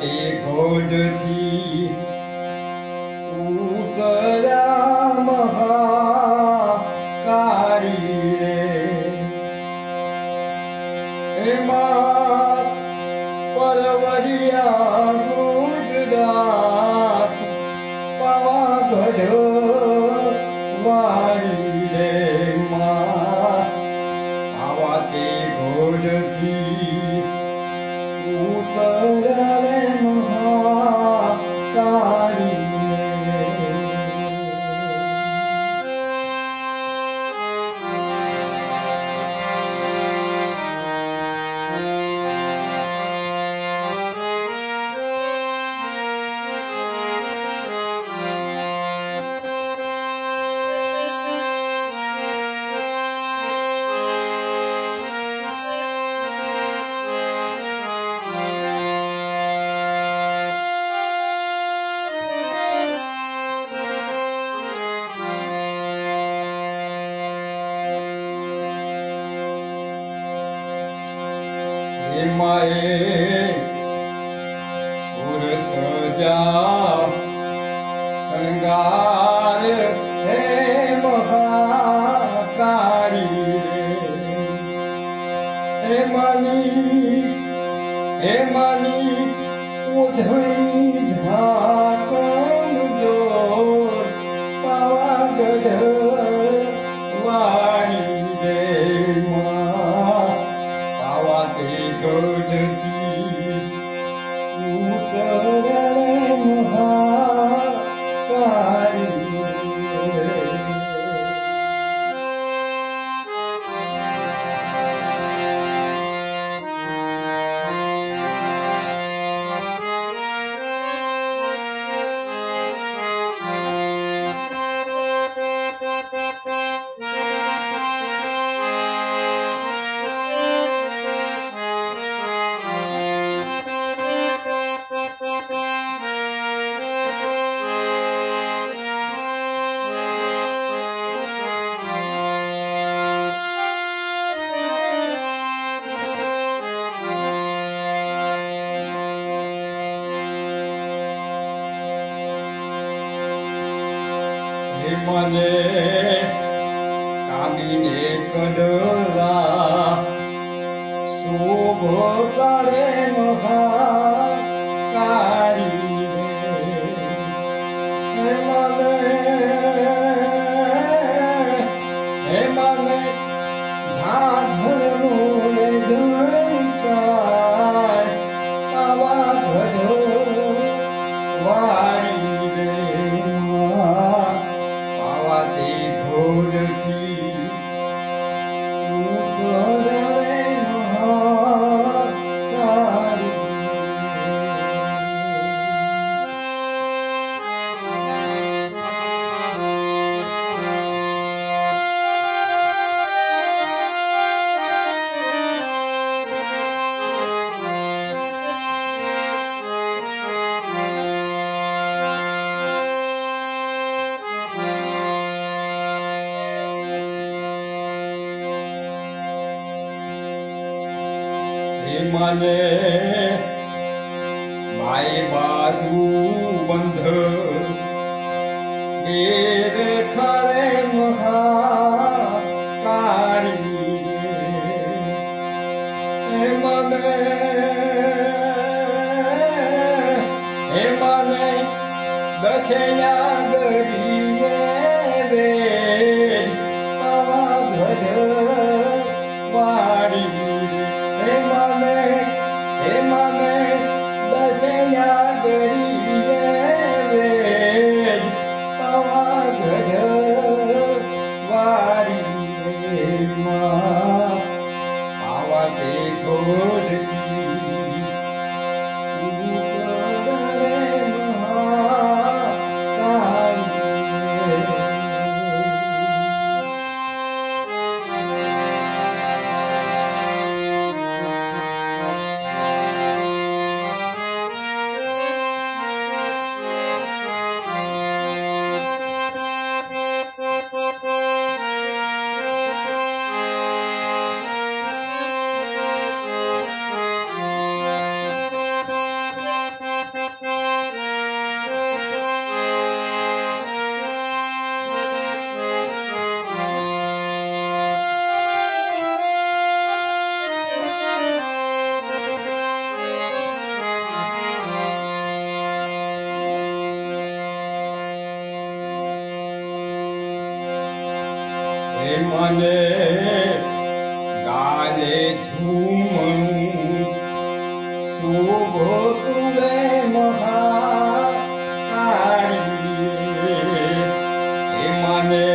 તે ઘોડથી ઉતર્યા મહાકાળી રે. એમાં પરવરિયા ગુજરાત પાવાગઢ વાળી રે. માં આવા તે ઘોડથી હિમાએ સુર સજા, શણગાર હે મહાકાળી રે. હે માની હે માની ઓઢણી ઝાકમ જોર, પાવાગઢ વાળી મને કામીને કડવા શોભો તારે મહાકાળી રે. મને પાવા તે ઘોડથી મને માય બાજુ બંધ. એ મને ગાલે ઝૂમણું શોભો તુવે મહાકાળી. એ મને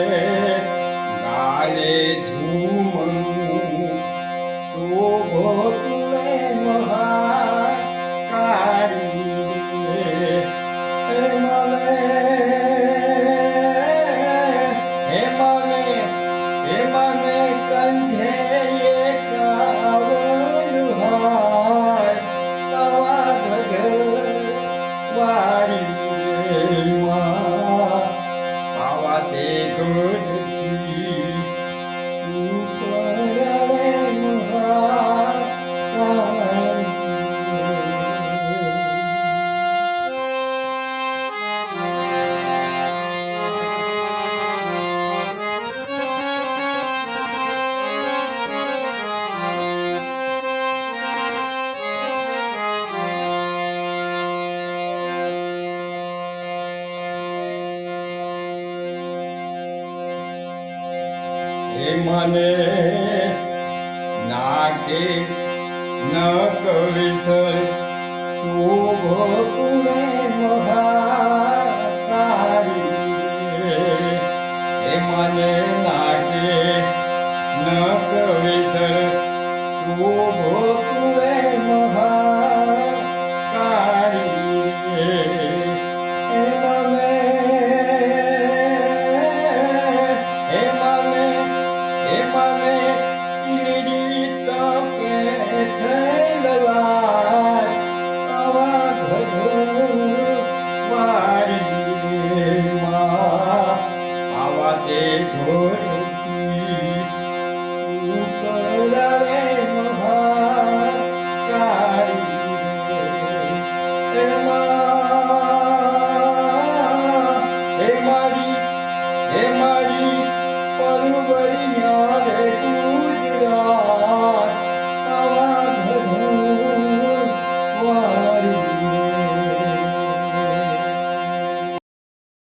પાવા તે હે મને નાકે ન કવિસર શોભો તુમે મહાકારી. મને નાકે ન કવિસર શોભો તુમે મહાકારી. મને હે મારી પરવરિયા રે ગુજરાત